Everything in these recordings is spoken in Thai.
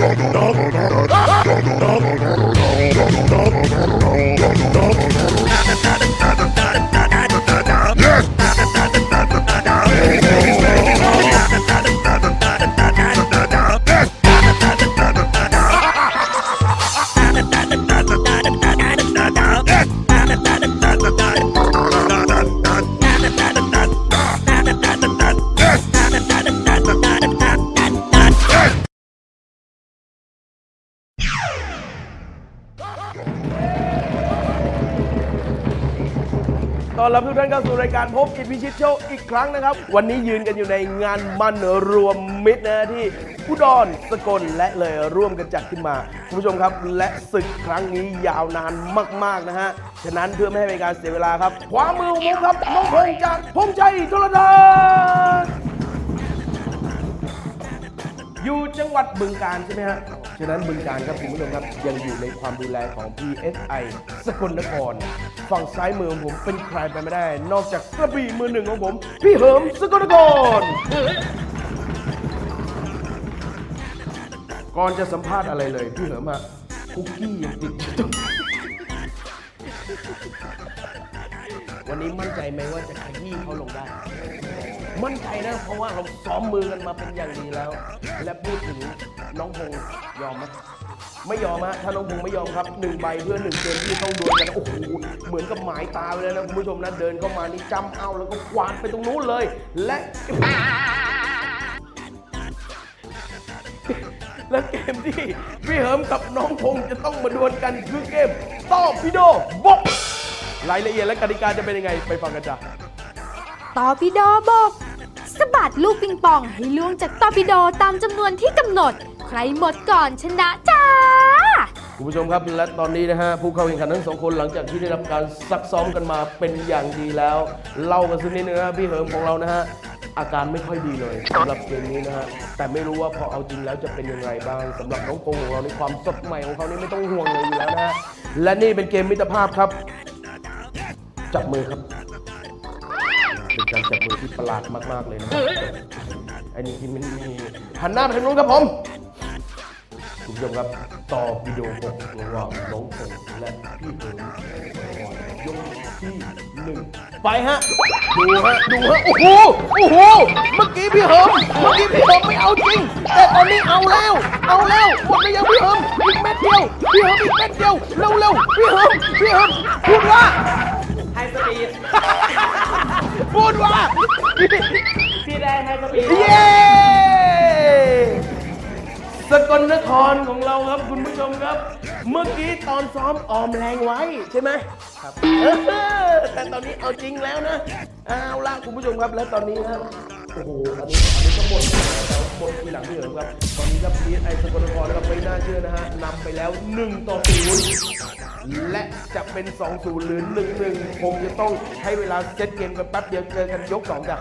Donner, Donner, Donner, Donner, Donner, Donner, Donner, ตอนรับทุกท่านเข้าสู่รายการพบกิจพิชิตโชคอีกครั้งนะครับ วันนี้ยืนกันอยู่ในงานมันรวมมิตรนะที่อุดรสกลและเลยร่วมกันจัดขึ้นมาคุณผู้ชมครับ และศึกครั้งนี้ยาวนานมาก ๆ นะฮะ ฉะนั้นเพื่อไม่ให้เป็นการเสียเวลาครับขวามือของผมครับน้องพงษ์จากพงษ์ชัยโทรทัศน์อยู่จังหวัดบึงการใช่ไหมฮะ ฉะนั้นบึงการครับคุณผู้ชมครับยังอยู่ในความดูแลของ PSI สกลนคร ฝั่งซ้ายมือของผมเป็นใครไปไม่ได้ นอกจากกระบี่มือหนึ่งของผม พี่เหิมสกลนคร ก่อนจะสัมภาษณ์อะไรเลย พี่เหิมฮะคุกกี้ยังติดอยู่ตรงวันนี้มั่นใจไหมว่าจะขยี้เขาลงได้ มั่นใจนะ เพราะว่าเราซ้อมมือกันมาเป็นอย่างดีแล้ว และพูดถึงน้องพงษ์ยอมไหมไม่ยอมฮะถ้าน้องพงษ์ไม่ยอมครับหนึ่งใบเพื่อหนึ่งเกมที่ต้องดวลกันโอ้โหเหมือนกับหมายตาไปเลยนะคุณผู้ชมนะเดินเข้ามานี่จำเอาแล้วก็กวาดไปตรงนู้นเลย และและเกมที่พี่เหิมกับน้องพงษ์จะต้องมาดวลกันคือเกมต้อพิโดบอกรายละเอียดและกติกาจะเป็นยังไงไปฟังกันจ้ะตอร์ปิโดบก สะบัดลูกปิงปองให้ล่วงจากตอร์ปิโดตามจำนวนที่กำหนด ใครหมดก่อนชนะจ้า คุณผู้ชมครับและตอนนี้นะฮะผู้เข้าแข่งขันทั้งสองคนหลังจากที่ได้รับการซักซ้อมกันมาเป็นอย่างดีแล้ว เล่ากันสักนิดนึงนะพี่เหิมของเรานะฮะอาการไม่ค่อยดีเลยสำหรับเกมนี้นะฮะแต่ไม่รู้ว่าพอเอาจริงแล้วจะเป็นยังไงบ้างสำหรับน้องพงของเราในความสดใหม่ของเขานี่ไม่ต้องห่วงเลยอยู่แล้วนะฮะและนี่เป็นเกมมิตรภาพครับ จับมือครับ เป็นการจับมือที่ประหลาดมากๆเลยนะอันนี้ที่มันมีหันหน้าไปทางนู้นครับผมคุณผู้ชมครับต่อวิดีโอบอกระหว่างน้องพงษ์และพี่เอิญยกที่หนึ่งไปฮะ ดูฮะ ดูฮะ โอ้โห โอ้โห เมื่อกี้พี่เหิมเมื่อกี้พี่เหิมไม่เอาจริง แต่ตอนนี้เอาแล้ว เอาแล้วหมดไปยังพี่เหิมอีกเม็ดเดียว พี่เหิมอีกเม็ดเดียว เร็วเร็วๆพี่เหิมพี่เหิมพูดว่า พูดว่าพี่ได้ไฮสปีดเย้สกลนครของเราครับคุณผู้ชมครับ เมื่อกี้ตอนซ้อมออมแรงไว้ใช่ไหมครับแต่ตอนนี้เอาจริงแล้วนะเอาละคุณผู้ชมครับและตอนนี้นะโอ้โหอันนี้อันนี้ก็หมด ทีหลังที่เหลือครับตอนนี้ครับพีไอสกลนครนะครับไม่น่าเชื่อนะฮะนำไปแล้ว 1 ต่อ 0 และจะเป็น 2-0 หรือ 1-1 คงจะต้องใช้เวลาเซตเกมกันแป๊บเดียวเจอกันยก2จ้ะ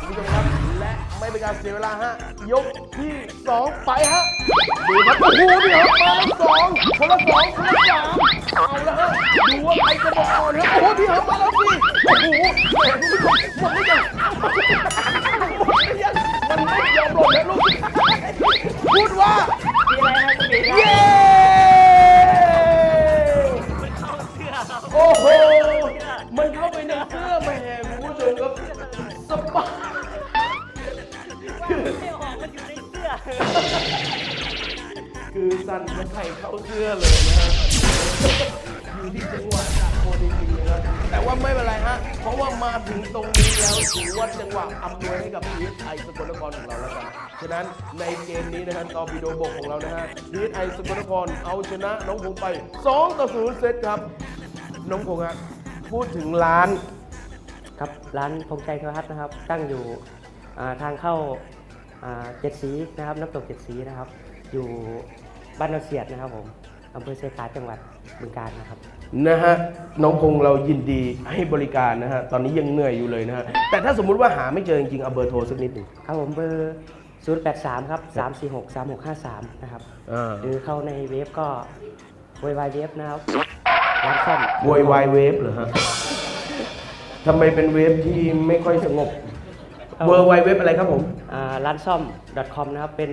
คุณผู้ชมครับและไม่เป็นการเสียเวลาฮะ ยกที่ 2 ไปฮะดูครับโอ้โหเดี๋ยวมาแล้วสองคนละสองคนละสามเอาละฮะดูว่าใครจะบอกก่อนฮะโอ้โหพี่เหิมมาแล้วสิโอ้โหแหมคุณผู้ชมมดหรือ ไม่ออกมันอยู่ในเสื้อ คือสั่นกระไข่เข้าเสื้อเลยนะฮะอยู่ที่จังหวะจากโคจริงๆนะครับแต่ว่าไม่เป็นไรฮะ เพราะว่ามาถึงตรงนี้แล้วถือว่าจังหวะอำนวยให้กับพีไอสกลนครของเราแล้วกัน ฉะนั้นในเกมนี้นะฮะตอร์ปิโดบกของเรานะฮะพีไอสกลนครเอาชนะน้องพงไป 2 ต่อ 0 เซตครับ น้องพงฮะพูดถึงร้าน ครับร้านพงชัยโทรทัศน์นะครับ ตั้งอยู่อ่าทางเข้าอ่า เจ็ดสีนะครับน้ำตกเจ็ดสีนะครับ อยู่บ้านนาเสียดนะครับผมอำเภอเซกาจังหวัดบึงกาฬนะครับ นะฮะน้องพงเรายินดีให้บริการนะฮะตอนนี้ยังเหนื่อยอยู่เลยนะฮะแต่ถ้าสมมุติว่าหาไม่เจอจริงๆเอาเบอร์โทรสักนิดหนึ่ง ครับผมเบอร์ 083 ครับ 346 3653 นะครับ อ่า หรือเข้าในเว็บก็ววเว็บนะครับร้านซ่อมวอยวายเวฟเหรอฮะทำไมเป็นเวฟที่ไม่ค่อยสงบ เวอร์ไวเว็บอะไรครับผมอ่าร้านซ่อม .com นะครับ เป็น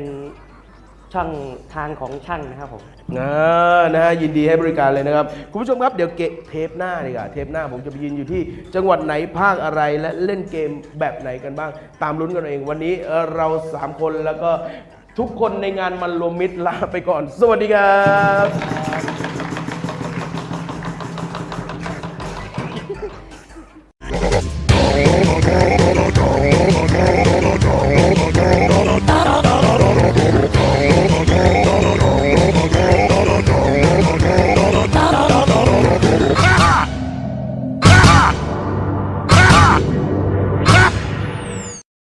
ช่องทางของช่างนะครับผมอ่านะฮะยินดีให้บริการเลยนะครับ คุณผู้ชมครับเดี๋ยวเกะเทปหน้าดีกว่าเทปหน้าผมจะไปยืนอยู่ที่จังหวัดไหนภาคอะไรและเล่นเกมแบบไหนกันบ้าง ตามลุ้นกันเอาเองวันนี้เอ่อเรา 3 คนแล้วก็ทุกคนในงานมันรวมมิตรลาไปก่อน สวัสดีครับ